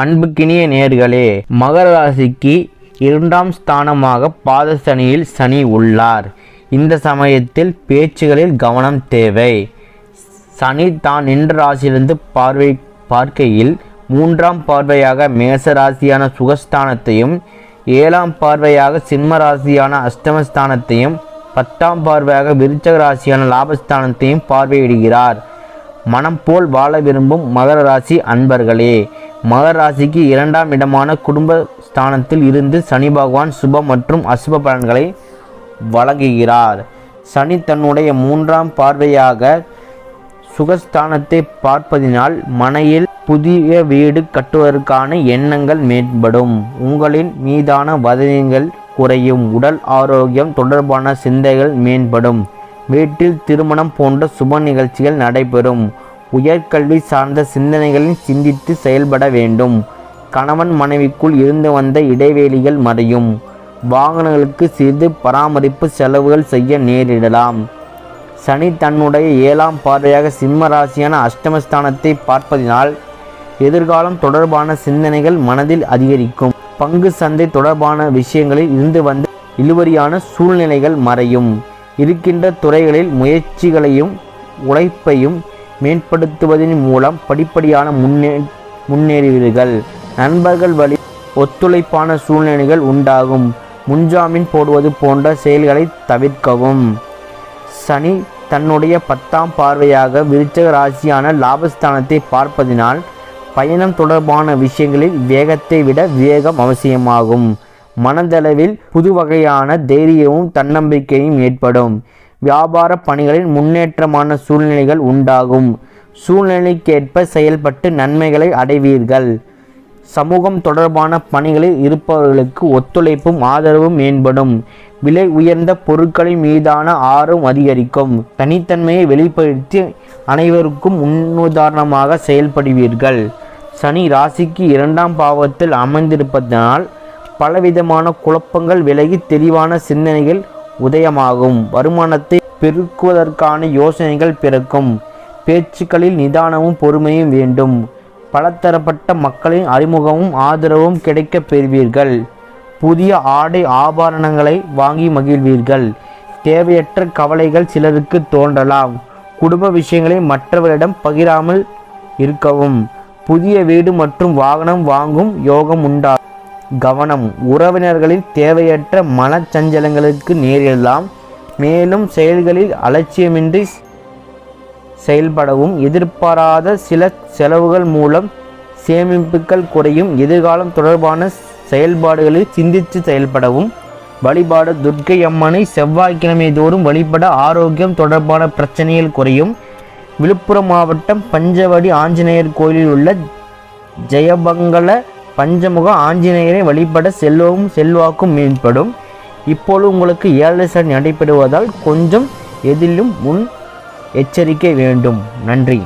அன்புக்கினிய நேர்களே மகர ராசிக்கு இரண்டாம் ஸ்தானமாக பாதசனியில் சனி உள்ளார். இந்த சமயத்தில் பேச்சுகளில் கவனம் தேவை. சனி தான் நின்ற ராசியிலிருந்து பார்வை பார்க்கையில் மூன்றாம் பார்வையாக மேச ராசியான சுகஸ்தானத்தையும் ஏழாம் பார்வையாக சிம்ம ராசியான அஷ்டமஸ்தானத்தையும் பத்தாம் பார்வையாக விருச்சக ராசியான லாபஸ்தானத்தையும் பார்வையிடுகிறார். மனம் போல் வாழ விரும்பும் மகர ராசி அன்பர்களே மகர ராசிக்கு இரண்டாம் இடமான குடும்ப ஸ்தானத்தில் இருந்து சனி பகவான் சுப மற்றும் அசுப பலன்களை வழங்குகிறார். சனி தன்னுடைய மூன்றாம் பார்வையாக சுகஸ்தானத்தை பார்ப்பதினால் மனையில் புதிய வீடு கட்டுவதற்கான எண்ணங்கள் மேம்படும். உங்களின் மீதான வதந்திகள் குறையும். உடல் ஆரோக்கியம் தொடர்பான சிந்தைகள் மேம்படும். வீட்டில் திருமணம் போன்ற சுப நிகழ்ச்சிகள் நடைபெறும். உயர்கல்வி சார்ந்த சிந்தனைகளில் சிந்தித்து செயல்பட வேண்டும். கணவன் மனைவிக்குள் இருந்து வந்த இடைவெளிகள் மறையும். வாகனங்களுக்கு சிறிது பராமரிப்பு செலவுகள் செய்ய நேரிடலாம். சனி தன்னுடைய ஏழாம் பார்வையாக சிம்ம ராசியான அஷ்டமஸ்தானத்தை பார்ப்பதினால் எதிர்காலம் தொடர்பான சிந்தனைகள் மனதில் அதிகரிக்கும். பங்கு சந்தை தொடர்பான விஷயங்களில் இருந்து வந்த இழுவரியான சூழ்நிலைகள் மறையும். இருக்கின்ற துறைகளில் முயற்சிகளையும் உழைப்பையும் மேம்படுத்துவதன் மூலம் படிப்படியான முன்னே முன்னேறுவீர்கள். நண்பர்கள் வழி ஒத்துழைப்பான சூழ்நிலைகள் உண்டாகும். முன்ஜாமீன் போடுவது போன்ற செயல்களை தவிர்க்கவும். சனி தன்னுடைய பத்தாம் பார்வையாக விருச்சக ராசியான லாபஸ்தானத்தை பார்ப்பதினால் பயணம் தொடர்பான விஷயங்களில் வேகத்தை விட வேகம் அவசியமாகும். மனதளவில் புது வகையான தைரியமும் தன்னம்பிக்கையும் ஏற்படும். வியாபார பணிகளில் முன்னேற்றமான சூழ்நிலைகள் உண்டாகும். சூழ்நிலைக்கேற்ப செயல்பட்டு நன்மைகளை அடைவீர்கள். சமூகம் தொடர்பான பணிகளில் இருப்பவர்களுக்கு ஒத்துழைப்பும் ஆதரவும் மேம்படும். விலை உயர்ந்த பொருட்களின் மீதான ஆர்வம் அதிகரிக்கும். தனித்தன்மையை வெளிப்படுத்தி அனைவருக்கும் முன்னுதாரணமாக செயல்படுவீர்கள். சனி ராசிக்கு இரண்டாம் பாவத்தில் அமைந்திருப்பதனால் பலவிதமான குழப்பங்கள் விலகி தெளிவான சிந்தனைகள் உதயமாகும். வருமானத்தை பெருக்குவதற்கான யோசனைகள் பிறக்கும். பேச்சுக்களில் நிதானமும் பொறுமையும் வேண்டும். பலதரப்பட்ட மக்களின் அறிமுகமும் ஆதரவும் கிடைக்கப் பெறுவீர்கள். புதிய ஆடை ஆபரணங்களை வாங்கி மகிழ்வீர்கள். தேவையற்ற கவலைகள் சிலருக்கு தோன்றலாம். குடும்ப விஷயங்களை மற்றவரிடம் பகிராமல் இருக்கவும். புதிய வீடு மற்றும் வாகனம் வாங்கும் யோகம் உண்டா கவனம். உறவினர்களில் தேவையற்ற மனச்சஞ்சலங்களுக்கு நேரிடலாம். மேலும் செயல்களில் அலட்சியமின்றி செயல்படவும் எதிர்பாராத சில செலவுகள் மூலம் சேமிப்புகள் குறையும். எதிர்காலம் தொடர்பான செயல்பாடுகளில் சிந்தித்து செயல்படவும். வழிபாடு துர்க்கை அம்மனை செவ்வாய்க்கிழமை தோறும் வழிபட ஆரோக்கியம் தொடர்பான பிரச்சனைகள் குறையும். விழுப்புரம் மாவட்டம் பஞ்சவடி ஆஞ்சநேயர் கோயிலில் உள்ள ஜெயபங்கள பஞ்சமுக ஆஞ்சநேயரை வழிபட செல்வமும் செல்வாக்கும் மேம்படும். இப்போது உங்களுக்கு ஏழரை சனி நடைபெறுவதால் கொஞ்சம் எதிலும் முன் எச்சரிக்கை வேண்டும். நன்றி.